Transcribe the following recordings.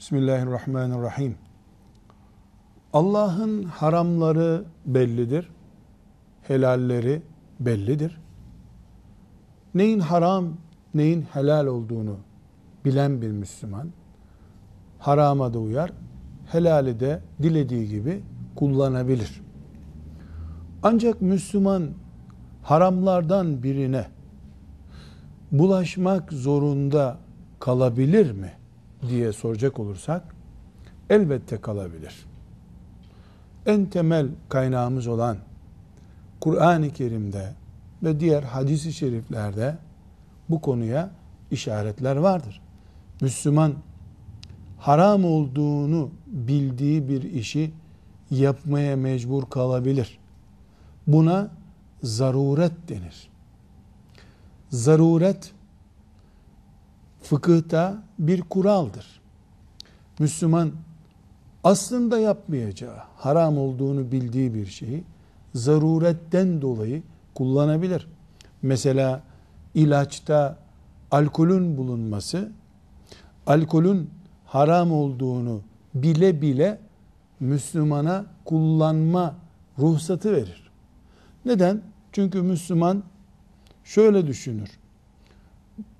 Bismillahirrahmanirrahim. Allah'ın haramları bellidir. Helalleri bellidir. Neyin haram, neyin helal olduğunu bilen bir Müslüman harama da uyar, helali de dilediği gibi kullanabilir. Ancak Müslüman haramlardan birine bulaşmak zorunda kalabilir mi diye soracak olursak elbette kalabilir. En temel kaynağımız olan Kur'an-ı Kerim'de ve diğer hadis-i şeriflerde bu konuya işaretler vardır. Müslüman haram olduğunu bildiği bir işi yapmaya mecbur kalabilir. Buna zaruret denir. Zaruret fıkıhta bir kuraldır. Müslüman aslında yapmayacağı, haram olduğunu bildiği bir şeyi zaruretten dolayı kullanabilir. Mesela ilaçta alkolün bulunması, alkolün haram olduğunu bile bile Müslümana kullanma ruhsatı verir. Neden? Çünkü Müslüman şöyle düşünür.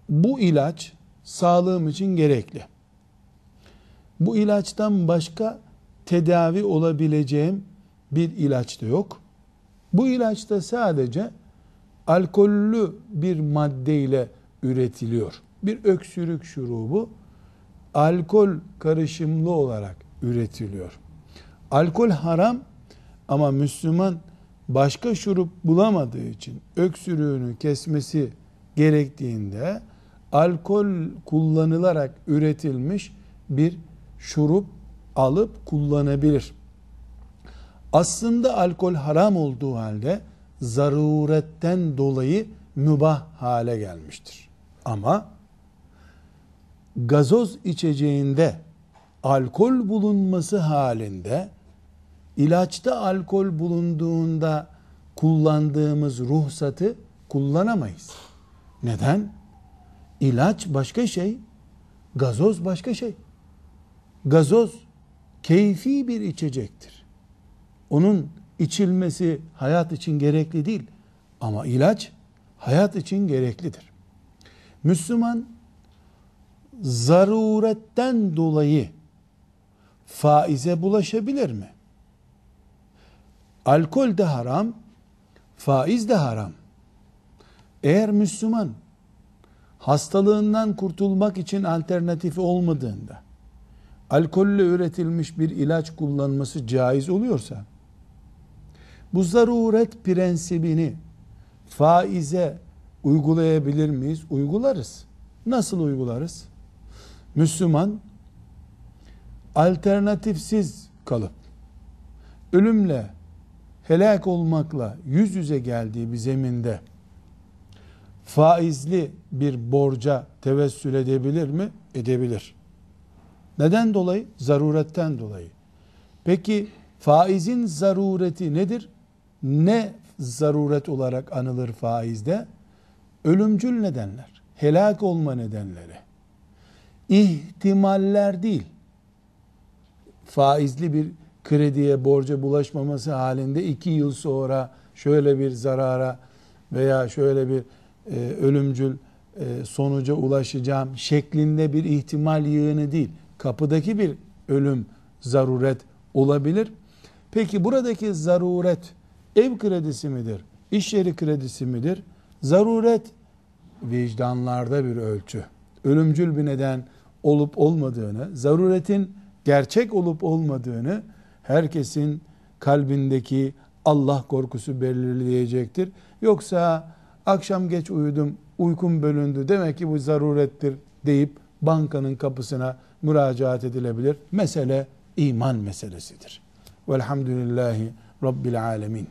Bu ilaç sağlığım için gerekli. Bu ilaçtan başka tedavi olabileceğim bir ilaç da yok. Bu ilaç da sadece alkollü bir maddeyle üretiliyor. Bir öksürük şurubu alkol karışımlı olarak üretiliyor. Alkol haram ama Müslüman başka şurup bulamadığı için öksürüğünü kesmesi gerektiğinde alkol kullanılarak üretilmiş bir şurup alıp kullanabilir. Aslında alkol haram olduğu halde zaruretten dolayı mübah hale gelmiştir. Ama gazoz içeceğinde alkol bulunması halinde ilaçta alkol bulunduğunda kullandığımız ruhsatı kullanamayız. Neden? İlaç başka şey, gazoz başka şey. Gazoz keyfi bir içecektir. Onun içilmesi hayat için gerekli değil. Ama ilaç hayat için gereklidir. Müslüman zaruretten dolayı faize bulaşabilir mi? Alkol de haram, faiz de haram. Eğer Müslüman hastalığından kurtulmak için alternatifi olmadığında alkolle üretilmiş bir ilaç kullanması caiz oluyorsa bu zaruret prensibini faize uygulayabilir miyiz? Uygularız. Nasıl uygularız? Müslüman alternatifsiz kalıp ölümle helak olmakla yüz yüze geldiği bir zeminde faizli bir borca tevessül edebilir mi? Edebilir. Neden dolayı? Zaruretten dolayı. Peki faizin zarureti nedir? Ne zaruret olarak anılır faizde? Ölümcül nedenler, helak olma nedenleri. İhtimaller değil. Faizli bir krediye, borca bulaşmaması halinde iki yıl sonra şöyle bir zarara veya şöyle bir e, ölümcül e, sonuca ulaşacağım şeklinde bir ihtimal yığını değil. Kapıdaki bir ölüm zaruret olabilir. Peki buradaki zaruret ev kredisi midir? İş yeri kredisi midir? Zaruret vicdanlarda bir ölçü. Ölümcül bir neden olup olmadığını, zaruretin gerçek olup olmadığını herkesin kalbindeki Allah korkusu belirleyecektir. Yoksa akşam geç uyudum, uykum bölündü demek ki bu zarurettir deyip bankanın kapısına müracaat edilebilir. Mesele iman meselesidir. Velhamdülillahi Rabbil alemin.